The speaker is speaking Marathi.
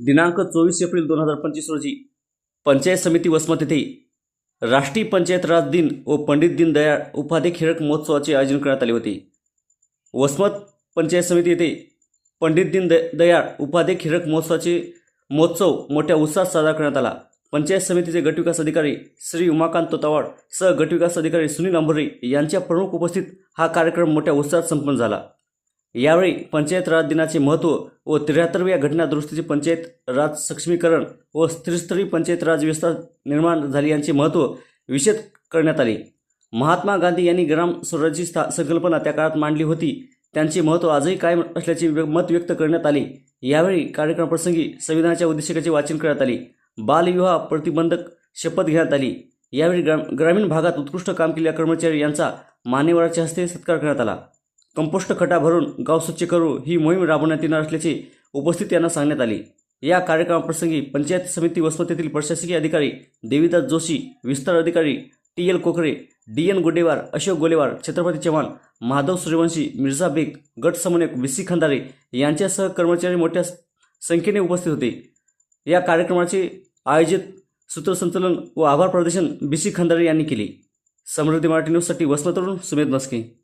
दिनांक चोवीस एप्रिल दोन हजार पंचवीस रोजी पंचायत समिती वसमत येथे राष्ट्रीय पंचायत राज दिन व पंडित दीनदयाळ उपाधे खेळक महोत्सवाचे आयोजन करण्यात आले होते. वसमत पंचायत समिती येथे पंडित दीन दयाळ उपाध्याय खेळक महोत्सवाचे महोत्सव मोठ्या उत्साहात साजरा करण्यात आला. पंचायत समितीचे गटविकास अधिकारी श्री उमाकांत तोतावाड सह गटविकास अधिकारी सुनील अंबरे यांच्या प्रमुख उपस्थित हा कार्यक्रम मोठ्या उत्साहात संपन्न झाला. यावेळी पंचायत राज दिनाचे महत्त्व व त्र्याहत्तरव्या घटना दुरुस्तीचे पंचायत राज सक्षमीकरण व त्रिस्तरीय पंचायत राज व्यवस्था निर्माण झाली यांचे महत्त्व विशद करण्यात आले. महात्मा गांधी यांनी ग्राम स्वराज्याची स्था संकल्पना त्या काळात मांडली होती. त्यांचे महत्त्व आजही कायम असल्याचे व्य- मत व्यक्त करण्यात आले. यावेळी कार्यक्रमाप्रसंगी संविधानाच्या उद्देशकाचे वाचन करण्यात आले. बालविवाह प्रतिबंधक शपथ घेण्यात आली. यावेळी ग्राम ग्रामीण भागात उत्कृष्ट काम केलेल्या कर्मचारी यांचा मान्यवराच्या हस्ते सत्कार करण्यात आला. कंपोस्ट खटा भरून गाव स्वच्छ करू ही मोहीम राबवण्यात येणार असल्याचे उपस्थित यांना सांगण्यात आले. या कार्यक्रमाप्रसंगी पंचायत समिती वसमत येथील प्रशासकीय अधिकारी देवीदास जोशी विस्तार अधिकारी T L Kokare D N Gudewar Ashok Golewar Chhatrapati Chavan Madhav Suryavanshi Mirza Baig गट समन्वयक बी सी खंदारे यांच्यासह कर्मचारी मोठ्या संख्येने उपस्थित होते. या कार्यक्रमाचे आयोजित सूत्रसंचलन व आभार प्रदर्शन बी सी खंदारे यांनी केले. समृद्धी मराठी न्यूजसाठी वसमतवरून सुमेध मस्के